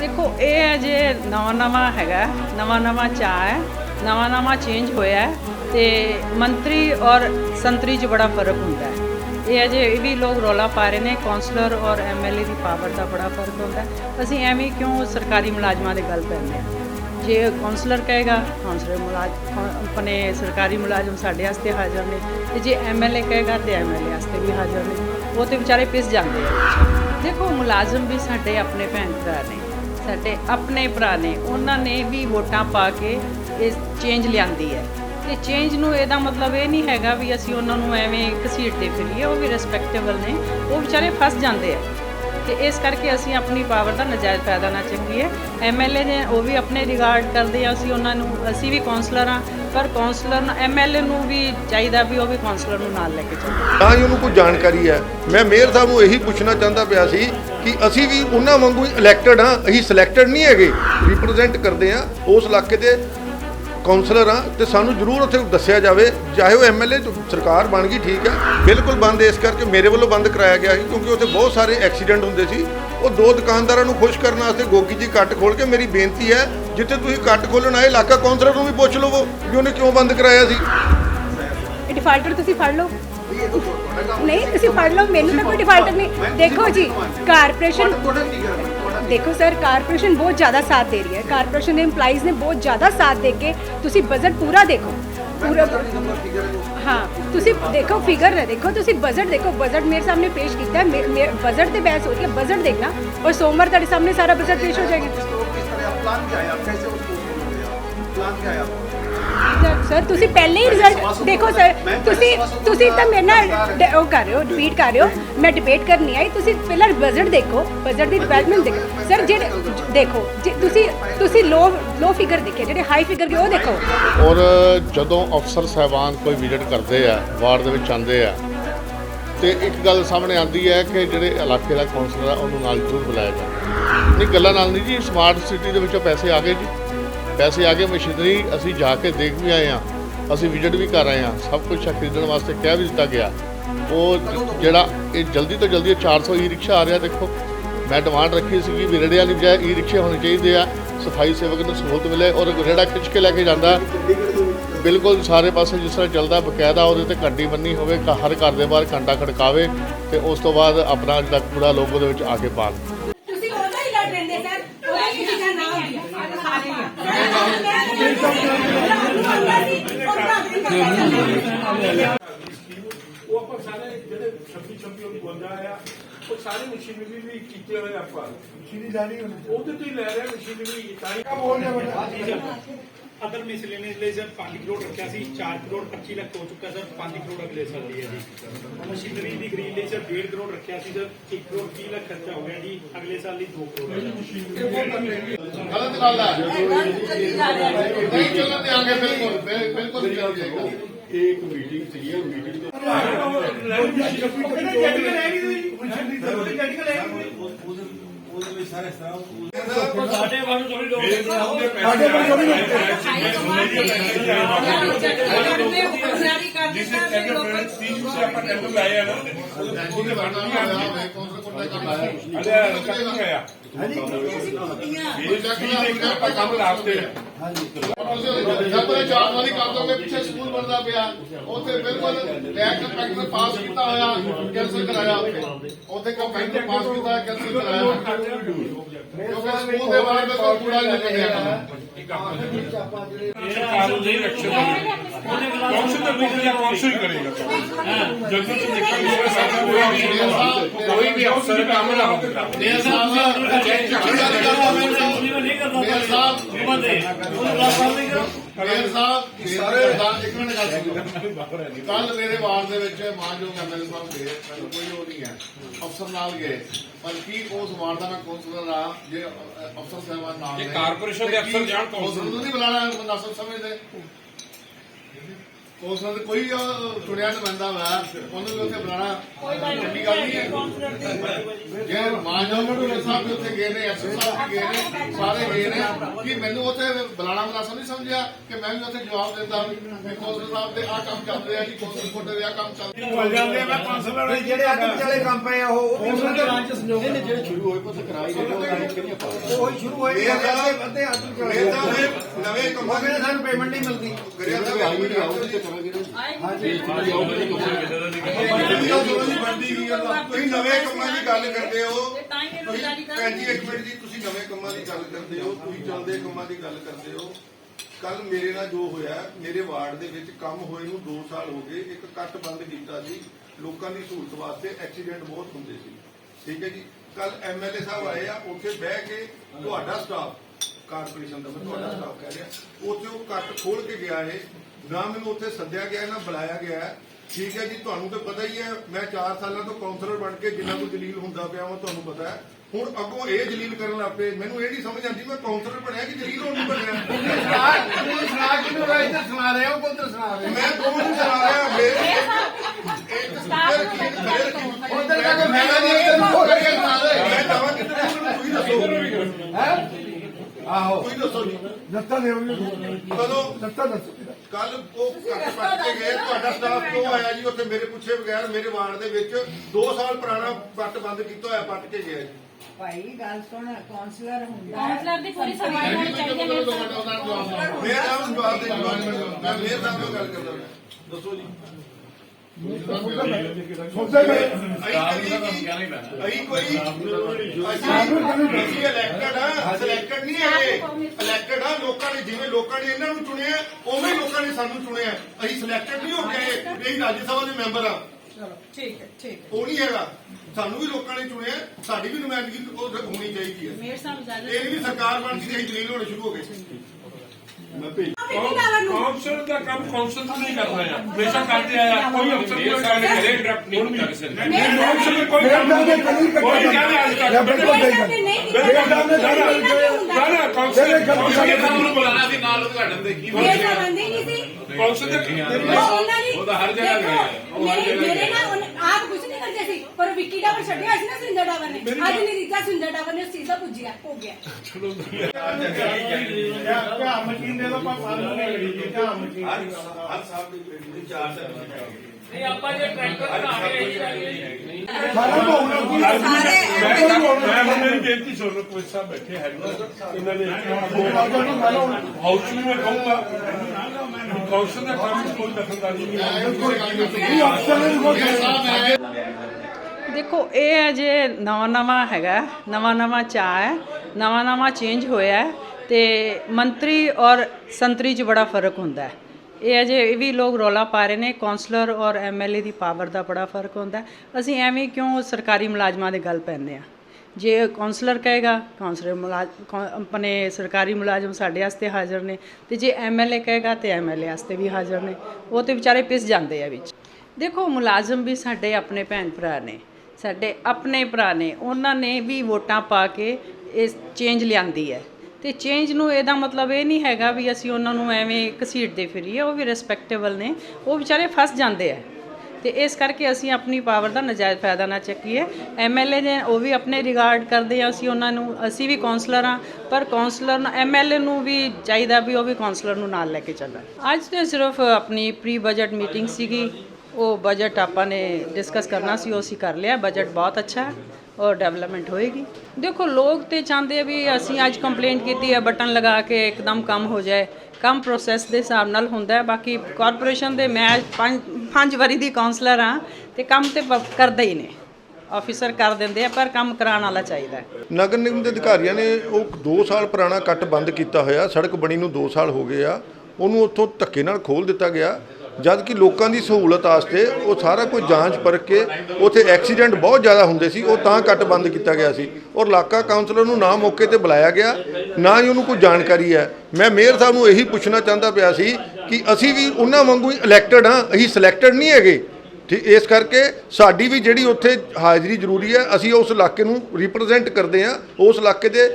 ਦੇਖੋ, ਇਹ ਹੈ ਜੇ ਨਵਾਂ ਨਵਾਂ ਹੈਗਾ, ਨਵਾਂ ਨਵਾਂ ਚਾਹ ਹੈ, ਨਵਾਂ ਨਵਾਂ ਚੇਂਜ ਹੋਇਆ ਹੈ ਤੇ ਮੰਤਰੀ ਔਰ ਸੰਤਰੀ 'ਚ ਬੜਾ ਫ਼ਰਕ ਹੁੰਦਾ ਹੈ। ਇਹ ਹੈ ਜੇ ਇਹ ਵੀ ਲੋਕ ਰੌਲਾ ਪਾ ਰਹੇ ਨੇ ਕਾਉਂਸਲਰ ਔਰ ਐਮਐਲਏ ਦੀ ਪਾਵਰ ਦਾ ਬੜਾ ਫ਼ਰਕ ਹੁੰਦਾ ਅਸੀਂ ਐਵੇਂ ਕਿਉਂ ਸਰਕਾਰੀ ਮੁਲਾਜ਼ਮਾਂ ਦੇ ਗੱਲ ਪੈਂਦੇ ਹਾਂ ਜੇ ਕਾਉਂਸਲਰ ਕਹੇਗਾ ਕਾਉਂਸਲਰ ਮੁਲਾਜ਼ਮ ਆਪਣੇ ਸਰਕਾਰੀ ਮੁਲਾਜ਼ਮ ਸਾਡੇ ਵਾਸਤੇ ਹਾਜ਼ਰ ਨੇ ਤੇ ਜੇ ਐਮਐਲਏ ਕਹੇਗਾ ਤੇ ਐਮਐਲਏ ਵਾਸਤੇ ਵੀ ਹਾਜ਼ਰ ਨੇ। ਉਹ ਤੇ ਵਿਚਾਰੇ ਪਿਸ ਜਾਂਦੇ ਆ। ਦੇਖੋ, ਮੁਲਾਜ਼ਮ ਵੀ ਸਾਡੇ ਆਪਣੇ ਭੈਣ ਭਰਾ ਨੇ। ਸਾਡੇ ਆਪਣੇ ਭਰਾ ਨੇ, ਉਹਨਾਂ ਨੇ ਵੀ ਵੋਟਾਂ ਪਾ ਕੇ ਇਹ ਚੇਂਜ ਲਿਆਂਦੀ ਹੈ। ਤੇ ਚੇਂਜ ਨੂੰ ਇਹਦਾ ਮਤਲਬ ਇਹ ਨਹੀਂ ਹੈਗਾ ਵੀ ਅਸੀਂ ਉਹਨਾਂ ਨੂੰ ਐਵੇਂ ਘਸੀਟਦੇ ਫਿਰੀਏ, ਉਹ ਵੀ ਰਿਸਪੈਕਟੇਬਲ ਨੇ, ਉਹ ਵਿਚਾਰੇ ਫਸ ਜਾਂਦੇ ਆ। ਤੇ ਇਸ ਕਰਕੇ ਅਸੀਂ ਆਪਣੀ ਪਾਵਰ ਦਾ ਨਜਾਇਜ਼ ਫਾਇਦਾ ਨਾ ਚੱਕੀਏ। ਐਮਐਲਏ ਨੇ ਉਹ ਵੀ ਆਪਣੇ ਰਿਗਾਰਡ ਕਰਦੇ ਆ, ਅਸੀਂ ਉਹਨਾਂ ਨੂੰ, ਅਸੀਂ ਵੀ ਕਾਉਂਸਲਰ ਆ ਪਰ ਕਾਉਂਸਲਰ ਨੂੰ ਐਮਐਲਏ ਨੂੰ ਵੀ ਚਾਹੀਦਾ ਵੀ ਉਹ ਵੀ ਕਾਉਂਸਲਰ ਨੂੰ ਨਾਲ ਲੈ ਕੇ ਚੱਲੇ। ਤਾਂ ਹੀ ਉਹਨੂੰ ਕੋਈ ਜਾਣਕਾਰੀ ਹੈ। ਮੈਂ ਮੇਅਰ ਸਾਹਿਬ ਨੂੰ ਇਹੀ ਪੁੱਛਣਾ ਚਾਹੁੰਦਾ ਪਿਆ ਸੀ ਕਿ ਅਸੀਂ ਵੀ ਉਹਨਾਂ ਵਾਂਗੂ ਇਲੈਕਟਡ ਹਾਂ, ਅਸੀਂ ਸਿਲੈਕਟਡ ਨਹੀਂ ਹੈਗੇ ਰਿਪਰੈਜ਼ੈਂਟ ਕਰਦੇ ਹਾਂ, ਉਸ ਇਲਾਕੇ ਦੇ ਕਾਉਂਸਲਰ ਹਾਂ, ਤੇ ਸਾਨੂੰ ਜ਼ਰੂਰ ਉੱਥੇ ਦੱਸਿਆ ਜਾਵੇ, ਚਾਹੇ ਉਹ ਐਮਐਲਏ ਸਰਕਾਰ ਬਣ ਗਈ, ਠੀਕ ਹੈ, ਬਿਲਕੁਲ ਬੰਦ ਇਸ ਕਰਕੇ ਮੇਰੇ ਵੱਲੋਂ ਬੰਦ ਕਰਾਇਆ ਗਿਆ ਸੀ, ਕਿਉਂਕਿ ਉੱਥੇ ਬਹੁਤ ਸਾਰੇ ਐਕਸੀਡੈਂਟ ਹੁੰਦੇ ਸੀ, ਉਹ ਦੋ ਦੁਕਾਨਦਾਰਾਂ ਨੂੰ ਖੁਸ਼ ਕਰਨ ਵਾਸਤੇ ਗੋਗੀ ਜੀ ਕੱਟ ਖੋਲ ਕੇ ਮੇਰੀ ਬੇਨਤੀ ਹੈ, ਜਿੱਥੇ ਤੁਸੀਂ ਕੱਟ ਖੋਲਣ ਆਏ, ਇਲਾਕਾ ਕਾਉਂਸਲਰ ਨੂੰ ਵੀ ਪੁੱਛ ਲਵੋ ਕਿ ਉਹਨੇ ਕਿਉਂ ਬੰਦ ਕਰਾਇਆ ਸੀ। ਡਿਫਾਲਟਰ ਤੁਸੀਂ ਫੜ ਲਓ। ਨਹੀਂ ਤੁਸੀਂ ਫੜ ਲਓ ਮੈਨੂੰ ਤਾਂ ਕੋਈ ਡਿਫਾਲਟਰ ਨਹੀਂ ਦੇਖੋ ਜੀ ਕਾਰਪੋਰੇਸ਼ਨ ਦੇਖੋ ਸਰ ਕਾਰਪੋਰੇਸ਼ਨ ਬਹੁਤ ਜ਼ਿਆਦਾ ਸਾਥ ਦੇ ਰਹੀ ਹੈ ਕਾਰਪੋਰੇਸ਼ਨ ਦੇ EMPLOYEES ਨੇ ਬਹੁਤ ਜ਼ਿਆਦਾ ਸਾਥ ਦੇ ਕੇ ਤੁਸੀਂ ਬਜਟ ਪੂਰਾ ਦੇਖੋ ਪੂਰਾ ਹਾਂ ਤੁਸੀਂ ਦੇਖੋ ਫਿਗਰ ਹੈ ਦੇਖੋ ਤੁਸੀਂ ਬਜਟ ਦੇਖੋ ਬਜਟ ਮੇਰੇ ਸਾਹਮਣੇ ਪੇਸ਼ ਕੀਤਾ ਹੈ ਬਜਟ ਤੇ ਬਹਿਸ ਹੋ ਰਹੀ ਹੈ ਬਜਟ ਦੇਖਣਾ ਔਰ ਸੋਮਵਾਰ ਤੁਹਾਡੇ ਸਾਹਮਣੇ ਸਾਰਾ ਬਜਟ ਪੇਸ਼ ਹੋ ਜਾਏਗਾ प्लान क्या है आप ਸਰ ਤੁਸੀਂ ਪਹਿਲੇ ਹੀ ਰਿਜ਼ਲਟ ਦੇਖੋ ਸਰ ਤੁਸੀਂ ਤੁਸੀਂ ਤਾਂ ਮੇਰੇ ਨਾਲ ਡ- ਉਹ ਕਰ ਰਹੇ ਹੋ ਡਿਬੇਟ ਕਰ ਰਹੇ ਹੋ। ਮੈਂ ਡਿਬੇਟ ਕਰਨੀ ਆਈ। ਤੁਸੀਂ ਪਹਿਲਾਂ ਬਜਟ ਦੇਖੋ। ਬਜਟ ਦੀ ਡਿਵੈਲਪਮੈਂਟ ਦੇਖੋ। ਸਰ ਜਿਹੜੇ ਦੇਖੋ, ਜੇ ਤੁਸੀਂ ਤੁਸੀਂ ਲੋ ਲੋ ਫਿਗਰ ਦੇਖੇ, ਜਿਹੜੇ ਹਾਈ ਫਿਗਰ ਗਏ ਉਹ ਦੇਖੋ। ਔਰ ਜਦੋਂ ਅਫਸਰ ਸਹਿਬਾਨ ਕੋਈ ਵਿਜ਼ਿਟ ਕਰਦੇ ਆ, ਵਾਰਡ ਦੇ ਵਿੱਚ ਆਉਂਦੇ ਆ, ਤੇ ਇੱਕ ਗੱਲ ਸਾਹਮਣੇ ਆਉਂਦੀ ਹੈ ਕਿ ਜਿਹੜੇ ਇਲਾਕੇ ਦਾ ਕੌਂਸਲਰ ਆ, ਉਹਨੂੰ ਨਾਲ ਜ਼ਰੂਰ ਬੁਲਾਇਆ ਜਾਵੇ। ਨਹੀਂ, ਗੱਲਾਂ ਨਾਲ ਨਹੀਂ ਜੀ ਸਮਾਰਟ ਸਿਟੀ ਦੇ ਵਿੱਚੋਂ ਪੈਸੇ ਆ ਗਏ ਜੀ। ਵੈਸੇ ਆ ਗਏ, ਮਸ਼ੀਨਰੀ ਅਸੀਂ ਜਾ ਕੇ ਦੇਖ ਵੀ ਆਏ ਆ ਅਸੀਂ ਵਿਜ਼ਿਟ ਵੀ ਕਰ ਆਏ ਆ ਸਭ ਕੁਝ ਖਰੀਦਣ ਵਾਸਤੇ ਕਹਿ ਵੀ ਦਿੱਤਾ ਗਿਆ। ਉਹ ਜਿਹੜਾ, ਇਹ ਜਲਦੀ ਤੋਂ ਜਲਦੀ ਇਹ 400 ਈ ਰਿਕਸ਼ਾ ਆ ਰਿਹਾ, ਦੇਖੋ। ਮੈਂ ਡਿਮਾਂਡ ਰੱਖੀ ਸੀਗੀ ਵੀ ਰੇੜਿਆਂ ਦੀ ਬਜਾਏ ਈ ਰਿਕਸ਼ੇ ਹੋਣੇ ਚਾਹੀਦੇ ਆ। ਸਫ਼ਾਈ ਸੇਵਕ ਨੂੰ ਸਹੂਲਤ ਮਿਲੇ ਔਰ ਰੇੜਾ ਖਿੱਚ ਕੇ ਲੈ ਕੇ ਜਾਂਦਾ। ਬਿਲਕੁਲ ਸਾਰੇ ਪਾਸੇ ਜਿਸ ਤਰ੍ਹਾਂ ਚੱਲਦਾ, ਬਕਾਇਦਾ ਉਹਦੇ ਤੇ ਘੰਟੀ ਬੰਨੀ ਹੋਵੇ ਕ- ਹਰ ਘਰ ਦੇ ਬਾਹਰ ਘੰਟਾ ਖੜਕਾਵੇ ਤੇ ਉਸ ਤੋਂ ਬਾਅਦ ਆਪਣਾ ਜਿਹੜਾ ਕੂੜਾ ਲੋਕ ਉਹਦੇ ਵਿੱਚ ਆ ਕੇ ਪਾ ਦੇਣ ਤੁਸੀਂ ਉਹਦਾ ਹੀ ਲੜ ਲੈਂਦੇ ਸਰ ਉਹਦਾ ਹੀ ਚੀਜ਼ਾਂ ਨਾ ਹੁੰਦੀਆਂ ਸਾਰੇ ਉਹ ਆਪਾਂ ਸਾਰੇ ਜਿਹੜੇ 26 26 ਉਹ ਬੋਲਦਾ ਆ ਉਹ ਸਾਰੇ ਮਸ਼ੀਨਰੀ ਵੀ ਕੀਤੇ ਹੋਏ ਆਪਾਂ ਮਸ਼ੀਨਰੀ ਜਾਣੀ ਉਹਦੇ ਤੋਂ ਹੀ ਲੈ ਰਹੇ ਮਸ਼ੀਨਰੀ, ਤਾਂ ਹੀ ਬੋਲ ਰਿਹਾ ਅਦਰ ਮਿਸਲੇਨੀਅਸ ਲਈ ਸਰ 5 ਕਰੋੜ ਰੱਖਿਆ ਸੀ 4 ਕਰੋੜ 25 ਲੱਖ ਹੋ ਚੁੱਕਾ ਸਰ 5 ਕਰੋੜ ਅਗਲੇ ਸਾਲ ਦੀ ਹੈ ਜੀ। ਮਸ਼ੀਨਰੀ ਦੀ ਗ੍ਰੀਨ ਲਈ ਸਰ 1.5 ਕਰੋੜ ਰੱਖਿਆ ਸੀ ਸਰ 1 ਕਰੋੜ 30 ਲੱਖ ਖਰਚਾ ਹੋ ਗਿਆ ਜੀ ਅਗਲੇ ਸਾਲ ਲਈ 2 ਕਰੋੜ ਹੈ। ਗਲਤ ਗੱਲ ਹੈ। ਨਹੀਂ ਚੱਲਣ ਦੇਾਂਗੇ ਬਿਲਕੁਲ ਬਿਲ- ਬਿਲਕੁਲ ਨਹੀਂ ਜਾਏਗਾ ਇੱਕ ਮੀਟਿੰਗ ਸੀਗੀ ਉਹ ਮੀਟਿੰਗ ਤੋਂ ਸਾਡੇ ਵੱਲ ਥੋੜੀ ਲੋਕ ਆਪਾਂ ਟੈਂਡਰ ਲਾਇਆ ਨਾ ਉਹਨੇ ਬਣਨਾ ਹੋਇਆ ਕੌਂਸਲ ਕੋਲ ਦਾ ਕੰਮ ਆਇਆ ਅਰੇ ਕੱਟ ਨਹੀਂ ਆਇਆ। ਇਹ ਜਾ ਕੇ ਆਪਾਂ ਕੰਮ ਲਾਉਂਦੇ ਆ। ਜਦ ਤੱਕ ਚਾਰ ਵਾਰੀ ਕਰ ਦੋਗੇ ਪਿੱਛੇ ਸਕੂਲ ਬਣਦਾ ਪਿਆ ਉੱਥੇ ਬਿਲਕੁਲ ਲੈਕ ਕੰਪੈਕਟਰ ਪਾਸ ਕੀਤਾ ਹੋਇਆ ਕੈਂਸਲ ਕਰਾਇਆ ਉੱਥੇ। ਉੱਥੇ ਕੰਪੈਕਟਰ ਪਾਸ ਕੀਤਾ ਕੈਂਸਲ ਕਰਾਇਆ। ਕਿਉਂਕਿ ਸਕੂਲ ਦੇ ਬਾਹਰ ਦਾ ਕੂੜਾ ਨਹੀਂ ਕੱਢਿਆ ਕਾਨੂੰਨ ਨਹੀਂ ਰੱਖਿਆ ਕੌਂਸਲ ਮੀਟਿੰਗ ਕੌਂਸਲ ਹੀ ਕਰੇਗਾ। ਜਲਦੀ ਤੋਂ ਨਿਕਲ ਹੋਵੇ ਸਾਡਾ ਕੋਈ ਵੀ ਅਫਸਰ ਕੰਮ ਨਾ ਹੋਵੇ ਮੇਰ ਸਾਹਿਬ ਨਹੀਂ ਕਰਦਾ ਮੇਰ ਸਾਹਿਬ ਬੰਦੇ ਉਹਦਾ ਕੰਮ ਨਹੀਂ ਕਰਦਾ ਮੇਰ ਸਾਹਿਬ ਸਾਰੇ ਇੱਕ ਮਿੰਟ ਗੱਲ ਸੁਣੋ ਕੱਲ ਮੇਰੇ ਵਾਰਡ ਦੇ ਵਿੱਚ ਮਾਨਯੋਗ ਐਮਐਲਏ ਸਾਹਿਬ ਗਏ ਮੈਨੂੰ ਕੋਈ ਉਹ ਨਹੀਂ ਹੈ ਅਫਸਰ ਨਾਲ ਗਏ ਪਰ ਕੀ ਉਸ ਵਾਰਡ ਦਾ ਮੈਂ ਕੌਂਸਲਰ ਆ ਜੇ ਅਫਸਰ ਸਾਹਿਬਾਨ ਨਾਲ ਜੇ ਕਾਰਪੋਰੇਸ਼ਨ ਦੇ ਤੇ ਅਫਸਰ ਜਾਣ ਕੌਂਸਲਰ ਨੂੰ ਨਹੀਂ ਬੁਲਾਣਾ ਮੁਨਾਸਬ ਸਮਝਦੇ ਕੌਂਸਲਰ ਦੇ ਕੋਈ ਚੁਣਿਆ ਨੁਮਾਇੰਦਾ ਵਾ। ਉਹਨੂੰ ਵੀ ਉੱਥੇ ਬੁਲਾਣਾ ਕੋਈ ਗੱਲ ਨਹੀਂ ਹੈ। ਜੇ ਮਾਨਜੋ ਨੂੰ ਸਾਹਿਬ ਵੀ ਉੱਥੇ ਗਏ ਨੇ ਐਸਐਸ ਸਾਹਿਬ ਵੀ ਗਏ ਨੇ ਸਾਰੇ ਗਏ ਨੇ ਕਿ ਮੈਨੂੰ ਉੱਥੇ ਬੁਲਾਣਾ ਮਨਾਸਬ ਨਹੀਂ ਸਮਝਿਆ ਕਿ ਮੈਂ ਵੀ ਉੱਥੇ ਜਵਾਬ ਦਿੰਦਾ। ਵੀ ਕੌਂਸਲਰ ਸਾਹਿਬ ਦੇ ਆਹ ਕੰਮ ਚੱਲ ਰਿਹਾ ਜੀ ਕੌਂਸਲਰ ਕੋਟੇ ਦੇ ਆਹ ਕੰਮ ਚੱਲ ਰਿਹਾ। ਹੋ ਜਾਂਦੇ ਆ ਮੈਂ ਕਾਉਂਸਲਰ ਜਿਹੜੇ ਅੱਜ ਵਿਚਾਲੇ ਕੰਮ ਪਏ ਆ ਉਹ ਉਹ ਉਹਨਾਂ ਦੇ ਰਾਂਚ ਸੰਜੋਗ ਨੇ। ਜਿਹੜੇ ਸ਼ੁਰੂ ਹੋਏ ਪੁੱਤ ਕਰਾਈ ਗਏ ਉਹ ਹੀ ਸ਼ੁਰੂ ਹੋਏ ਆ ਅੱਧੇ ਅੱਧੇ ਅੱਜ ਵਿਚਾਲੇ ਇਹ ਤਾਂ ਫਿਰ ਨਵੇਂ ਕੰਮਾਂ ਉਹ ਕਹਿੰਦੇ ਸਾਨੂੰ ਪੇਮੈਂਟ ਨਹੀਂ ਮਿਲਦੀ ਕਰਿਆ ਤਾਂ ਕੰਮ ਹੀ ਆਉਗੀ ਤੇ। ਕਰਾਂਗੇ ਨਾ ਤੁਸੀਂ ਨਵੇਂ ਕੰਮਾਂ ਦੀ ਗੱਲ ਕਰਦੇ ਹੋ। ਤੁਸੀਂ ਭੈਣ ਜੀ ਇੱਕ ਮਿੰਟ ਜੀ ਤੁਸੀਂ ਨਵੇਂ ਕੰਮਾਂ ਦੀ ਗੱਲ ਕਰਦੇ ਹੋ ਤੁਸੀਂ ਚੱਲਦੇ ਕੰਮਾਂ ਦੀ ਗੱਲ ਕਰਦੇ ਹੋ। ਕੱਲ ਮੇਰੇ ਨਾਲ ਜੋ ਹੋਇਆ ਮੇਰੇ ਵਾਰਡ ਦੇ ਵਿੱਚ ਕੰਮ ਹੋਏ ਨੂੰ 2 ਸਾਲ ਹੋ ਗਏ ਇੱਕ ਕੱਟ ਬੰਦ ਕੀਤਾ ਸੀ ਲੋਕਾਂ ਦੀ ਸਹੂਲਤ ਵਾਸਤੇ ਐਕਸੀਡੈਂਟ ਬਹੁਤ ਹੁੰਦੇ ਸੀ। ਠੀਕ ਹੈ ਜੀ? ਕੱਲ ਐਮਐਲਏ ਸਾਹਿਬ ਆਏ ਆ ਉੱਥੇ ਬਹਿ ਕੇ ਤੁਹਾਡਾ ਸਟਾਫ ਕਾਰਪੋਰੇਸ਼ਨ ਦਾ ਮੈਂ ਤੁਹਾਡਾ ਸਟਾਫ ਕਹਿ ਰਿਹਾ ਉੱਥੇ ਉਹ ਕੱਟ ਖੋਲ ਕੇ ਗਿਆ ਹੈ ਨਾ ਮੈਨੂੰ ਉੱਥੇ ਸੱਦਿਆ ਗਿਆ ਨਾ ਬੁਲਾਇਆ ਗਿਆ। ਹੈ। ਠੀਕ ਹੈ ਜੀ ਤੁਹਾਨੂੰ ਤਾਂ ਪਤਾ ਹੀ ਹੈ ਮੈਂ 4 ਸਾਲਾਂ ਤੋਂ ਕਾਉਂਸਲਰ ਬਣ ਕੇ ਜਿੰਨਾ ਕੁ ਜਲੀਲ ਹੁੰਦਾ ਪਿਆ ਮੈਂ ਤੁਹਾਨੂੰ ਪਤਾ ਹੈ। ਹੁਣ ਅੱਗੋਂ ਇਹ ਜਲੀਲ ਕਰਨ ਲੱਗ ਪਏ। ਮੈਨੂੰ ਇਹ ਨਹੀਂ ਸਮਝ ਆਉਂਦੀ ਮੈਂ ਕਾਉਂਸਲਰ ਬਣਿਆ ਕਿ ਜਲੀਲ ਹੋਣ ਨੂੰ ਬਣਿਆ? ਤੂੰ ਸੁਣਾ ਕਿਨੂੰ ਰਾਜ ਤੇ ਸੁਣਾ ਰਿਹਾ ਉਹ ਕੋਲ ਸੁਣਾ ਰਿਹਾ। ਮੈਂ ਦੋਵਾਂ ਨੂੰ ਸੁਣਾ ਰਿਹਾ? ਮੇਰੇ ਇੱਕ ਸਪੀਕਰ ਕੀ ਖੜੇ ਰੱਖੀ ਉਧਰ ਜਾ ਕੇ ਫਾਇਦਾ ਨਹੀਂ ਹੈ ਤੈਨੂੰ ਹੋਰ ਕੇ ਸੁਣਾ ਦੇ ਮੈਂ ਦਵਾ ਕਿਤੇ ਤੁਸੀਂ ਦੱਸੋ। ਹੈ? ਆਹੋ। ਤੁਸੀਂ ਦੱਸੋ ਜੀ। ਦੱਤਾ ਦੇ ਕਦੋਂ? ਦੱਤਾ ਦੱਸੋ। ਕੱਲ ਉਹ ਕੱਟ ਪੱਟ ਕੇ ਗਏ ਤੁਹਾਡਾ ਸਟਾਫ ਕਿਉਂ ਆਇਆ ਜੀ? ਉੱਥੇ ਮੇਰੇ ਪੁੱਛੇ ਬਗੈਰ ਮੇਰੇ ਵਾਰਡ ਦੇ ਵਿੱਚ 2 ਸਾਲ ਪੁਰਾਣਾ ਕੱਟ ਬੰਦ ਕੀਤਾ ਹੋਇਆ ਪੱਟ ਕੇ ਗਿਆ ਜੀ। ਭਾਈ ਗੱਲ ਸੁਣ ਕਾਉਂਸਲਰ ਹੁੰਦਾ ਕਾਉਂਸਲਰ ਦੀ ਪੂਰੀ ਸਫ਼ਾਈ ਹੋਣੀ ਚਾਹੀਦੀ ਹੈ ਮੇਰੇ। ਮੇਰਾ ਨਾਮ ਜਵਾਬ ਦੇ ਜਵਾਬ ਮੈਂ ਮੇਰ ਸਾਹਿਬ ਨਾਲ ਗੱਲ ਕਰਦਾ। ਮੈਂ ਦੱਸੋ ਜੀ। ਸੋਚੇ ਮੈਂ ਅਸੀਂ ਅਸੀਂ ਕੋਈ ਅਸੀਂ ਇਲੈਕਟਡ ਆ ਸਿਲੈਕਟਡ ਨਹੀਂ ਹੈਗੇ ਇਲੈਕਟਡ ਆ ਲੋਕਾਂ ਨੇ ਜਿਵੇਂ ਲੋਕਾਂ ਨੇ ਇਹਨਾਂ ਨੂੰ ਚੁਣਿਆ ਉਵੇਂ ਲੋਕਾਂ ਨੇ ਸਾਨੂੰ ਚੁਣਿਆ ਅਸੀਂ ਸਿਲੈਕਟਡ ਨਹੀਂ ਹੋ ਗਏ ਅਸੀਂ ਰਾਜ ਸਭਾ ਦੇ ਮੈਂਬਰ ਆ ਠੀਕ ਹੈ ਠੀਕ ਉਹ ਨਹੀਂ ਹੈਗਾ ਸਾਨੂੰ ਵੀ ਲੋਕਾਂ ਨੇ ਚੁਣਿਆ ਸਾਡੀ ਵੀ ਨੁਮਾਇੰਦਗੀ ਉਹ ਹੋਣੀ ਚਾਹੀਦੀ ਹੈ ਮੇਰ ਸਾਹਿਬ ਇਜਾਜ਼ਤ ਇਹ ਵੀ ਸਰਕਾਰ ਬਣ ਗਈ ਤੇ ਅਸੀਂ ਜਲੀਲ ਹੋਣੇ ਸ਼ੁਰੂ ਹੋ ਗਏ ਮੈਂ ਭੇਜ ਕਾਉਂਸਲ ਦਾ ਕੰਮ ਕਾਉਂਸਲ ਤੋਂ ਨਹੀਂ ਕਰਨਾ ਹੈ ਹਮੇਸ਼ਾ ਕਰਦੇ ਆਇਆ। ਕੋਈ ਅਫਸਰ ਕੋਈ ਸਾਡੇ ਘਰੇ ਇੰਟਰਪਟ ਨਹੀਂ ਹੁੰਦਾ ਕਿਸੇ ਨੇ ਕਾਉਂਸਲ ਕੋਈ ਕੰਮ ਨਹੀਂ। ਕੋਈ ਕਹਿੰਦਾ ਅੱਜ ਤੱਕ। ਸਾਹਮਣੇ ਨਹੀਂ ਕੀਤਾ ਨਾ ਨਾ ਕਾਉਂਸਲ ਦੇ ਕੰਮ ਨੂੰ ਬੁਲਾਣਾ ਅਸੀਂ ਨਾਲ ਉਦਘਾਟਨ ਦੇ ਕੀ ਨਹੀਂ ਸੀ। ਕਾਉਂਸਲ ਦੇ ਉਹ ਉਹਨਾਂ ਦੀ ਉਹ ਤਾਂ ਹਰ ਜਗ੍ਹਾ ਦੇਖੋ, ਗਏ ਆ। ਉਹ ਹਰ ਮੇਰੇ ਜਗ੍ਹਾ ਮੇਰੇ ਨਾਲ ਉਹਨੇ- ਆਪ ਕੁਝ ਨਹੀਂ ਕਰਦੇ ਸੀ ਪਰ ਵਿੱਕੀ ਡਾਵਰ ਛੱਡਿਆ ਸੀ ਨਾ ਸਿੰਦਰ ਡਾਵਰ ਨੇ। ਅੱਜ ਨਹੀਂ ਦਿੱਤਾ ਸਿੰਦਰ ਡਾਵਰ ਨੇ ਸੀਜ਼ਾ ਪੁੱਜਿਆ ਹੋ ਗਿਆ। ਕਿਆ ਮਸ਼ੀਨ ਦੇ ਦੋ ਪਾਪਾ ਨੂੰ ਕਿਆ ਮਸ਼ੀਨ ਹਰ ਸਾਹਿਬ ਦੀ ਕੀ ਮੈਂ ਹੁਣ ਮੇਰੀ ਬੇਨਤੀ ਸੁਣ ਲਓ ਕੋਈ ਸਾਹਿਬ ਬੈਠੇ ਹੈ ਇਹਨਾਂ ਨੇ ਹਾਊਸ ਨੂੰ ਮੈਂ ਕਹੂੰਗਾ। ਕਾਉਂਸਲ ਦਾ ਕੰਮ ਵਿੱਚ ਕੋਈ ਦਖਲਅੰਦਾਜ਼ੀ ਨਹੀਂ ਹੈ ਅਫਸਰ ਨੇ ਦੇਖੋ, ਇਹ ਹੈ ਜੇ ਨਵਾਂ ਨਵਾਂ ਹੈਗਾ, ਨਵਾਂ ਨਵਾਂ ਚਾਹ ਹੈ, ਨਵਾਂ ਨਵਾਂ ਚੇਂਜ ਹੋਇਆ ਹੈ ਤੇ ਮੰਤਰੀ ਔਰ ਸੰਤਰੀ 'ਚ ਬੜਾ ਫ਼ਰਕ ਹੁੰਦਾ ਹੈ। ਇਹ ਅਜੇ ਇਹ ਵੀ ਲੋਕ ਰੌਲਾ ਪਾ ਰਹੇ ਨੇ ਕਾਉਂਸਲਰ ਔਰ ਐਮਐਲਏ ਦੀ ਪਾਵਰ ਦਾ ਬੜਾ ਫ਼ਰਕ ਹੁੰਦਾ ਅਸੀਂ ਐਵੇਂ ਕਿਉਂ ਸਰਕਾਰੀ ਮੁਲਾਜ਼ਮਾਂ ਦੇ ਗੱਲ ਪੈਂਦੇ ਆ ਜੇ ਕਾਉਂਸਲਰ ਕਹੇਗਾ ਕਾਉਂਸਲਰ ਮੁਲਾਜ਼ ਕੌ- ਆਪਣੇ ਸਰਕਾਰੀ ਮੁਲਾਜ਼ਮ ਸਾਡੇ ਵਾਸਤੇ ਹਾਜ਼ਰ ਨੇ ਤੇ ਜੇ ਐਮਐਲਏ ਕਹੇਗਾ ਤੇ ਐਮਐਲਏ ਵਾਸਤੇ ਵੀ ਹਾਜ਼ਰ ਨੇ। ਉਹ ਤੇ ਵਿਚਾਰੇ ਪਿਸ ਜਾਂਦੇ ਆ ਵਿੱਚ। ਦੇਖੋ, ਮੁਲਾਜ਼ਮ ਵੀ ਸਾਡੇ ਆਪਣੇ ਭੈਣ ਭਰਾ ਨੇ। ਸਾਡੇ ਆਪਣੇ ਭਰਾ ਨੇ, ਉਹਨਾਂ ਨੇ ਵੀ ਵੋਟਾਂ ਪਾ ਕੇ ਇਸ ਚੇਂਜ ਲਿਆਂਦੀ ਹੈ। ਤੇ ਚੇਂਜ ਨੂੰ ਇਹਦਾ ਮਤਲਬ ਇਹ ਨਹੀਂ ਹੈਗਾ ਵੀ ਅਸੀਂ ਉਹਨਾਂ ਨੂੰ ਐਵੇਂ ਘਸੀਟਦੇ ਫਿਰੀਏ, ਉਹ ਵੀ ਰਿਸਪੈਕਟੇਬਲ ਨੇ, ਉਹ ਵਿਚਾਰੇ ਫਸ ਜਾਂਦੇ ਆ। ਤੇ ਇਸ ਕਰਕੇ ਅਸੀਂ ਆਪਣੀ ਪਾਵਰ ਦਾ ਨਜਾਇਜ਼ ਫਾਇਦਾ ਨਾ ਚੱਕੀਏ। ਐਮਐਲਏ ਨੇ ਉਹ ਵੀ ਆਪਣੇ ਰਿਗਾਰਡ ਕਰਦੇ ਆ, ਅਸੀਂ ਉਹਨਾਂ ਨੂੰ, ਅਸੀਂ ਵੀ ਕਾਉਂਸਲਰ ਆ ਪਰ ਕਾਉਂਸਲਰ ਨੂੰ ਐਮਐਲਏ ਨੂੰ ਵੀ ਚਾਹੀਦਾ ਵੀ ਉਹ ਵੀ ਕਾਉਂਸਲਰ ਨੂੰ ਨਾਲ ਲੈ ਕੇ ਚੱਲਣ। ਅੱਜ ਤੇ ਸਿਰਫ ਆਪਣੀ ਪ੍ਰੀ ਬਜਟ ਮੀਟਿੰਗ ਸੀਗੀ। ਉਹ ਬਜਟ ਆਪਾਂ ਨੇ ਡਿਸਕਸ ਕਰਨਾ ਸੀ, ਉਹ ਅਸੀਂ ਕਰ ਲਿਆ। ਬਜਟ ਬਹੁਤ ਅੱਛਾ ਹੈ ਔਰ ਡਿਵੈਲਪਮੈਂਟ ਹੋਏਗੀ। ਦੇਖੋ, ਲੋਕ ਤੇ ਚਾਹੁੰਦੇ ਆ ਵੀ ਅਸੀਂ ਅੱਜ ਕੰਪਲੇਂਟ ਕੀਤੀ ਹੈ, ਬਟਨ ਲਗਾ ਕੇ ਇੱਕਦਮ ਕੰਮ ਹੋ ਜਾਏ। ਕੰਮ ਪ੍ਰੋਸੈਸ ਦੇ ਹਿਸਾਬ ਨਾਲ ਹੁੰਦਾ ਹੈ, ਬਾਕੀ ਕਾਰਪੋਰੇਸ਼ਨ ਦੇ ਮੈਂ ਪੰਜ ਪੰਜ ਵਾਰੀ ਦੀ ਕਾਉਂਸਲਰ ਆ ਤੇ ਕੰਮ ਤੇ ਕਰਦੇ ਹੀ ਨੇ। ਆਫੀਸਰ ਕਰ ਦਿੰਦੇ ਆ, ਪਰ ਕੰਮ ਕਰਾਉਣ ਵਾਲਾ ਚਾਹੀਦਾ ਨਗਰ ਨਿਗਮ ਦੇ ਅਧਿਕਾਰੀਆਂ ਨੇ ਉਹ 2 ਸਾਲ ਪੁਰਾਣਾ ਕੱਟ ਬੰਦ ਕੀਤਾ ਹੋਇਆ, ਸੜਕ ਬਣੀ ਨੂੰ 2 ਸਾਲ ਹੋ ਗਏ ਆ। ਉਹਨੂੰ ਉੱਥੋਂ ਧੱਕੇ ਨਾਲ ਖੋਲ ਦਿੱਤਾ ਗਿਆ। ਜਦ ਕਿ ਲੋਕਾਂ ਦੀ ਸਹੂਲਤ ਵਾਸਤੇ ਉਹ ਸਾਰਾ ਕੁਝ ਜਾਂਚ ਪਰਖ ਕੇ ਉੱਥੇ ਐਕਸੀਡੈਂਟ ਬਹੁਤ ਜ਼ਿਆਦਾ ਹੁੰਦੇ ਸੀ, ਉਹ ਤਾਂ ਕੱਟ ਬੰਦ ਕੀਤਾ ਗਿਆ ਸੀ। ਔਰ ਇਲਾਕਾ ਕਾਉਂਸਲਰ ਨੂੰ ਨਾ ਮੌਕੇ ਤੇ ਬੁਲਾਇਆ ਗਿਆ, ਨਾ ਹੀ ਉਹਨੂੰ ਕੋਈ ਜਾਣਕਾਰੀ ਹੈ। ਮੈਂ ਮੇਅਰ ਸਾਹਿਬ ਨੂੰ ਇਹੀ ਪੁੱਛਣਾ ਚਾਹੁੰਦਾ ਪਿਆ ਸੀ ਕਿ ਅਸੀਂ ਵੀ ਉਹਨਾਂ ਵਾਂਗੂ ਹੀ ਇਲੈਕਟਡ ਹਾਂ, ਅਸੀਂ ਸਿਲੈਕਟਡ ਨਹੀਂ ਹੈਗੇ। ਠੀਕ, ਇਸ ਕਰਕੇ ਸਾਡੀ ਵੀ ਜਿਹੜੀ ਉੱਥੇ ਹਾਜ਼ਰੀ ਜ਼ਰੂਰੀ ਹੈ, ਅਸੀਂ ਉਸ ਇਲਾਕੇ ਨੂੰ ਰਿਪਰੈਜ਼ੈਂਟ ਕਰਦੇ ਹਾਂ, ਉਸ ਇਲਾਕੇ ਦੇ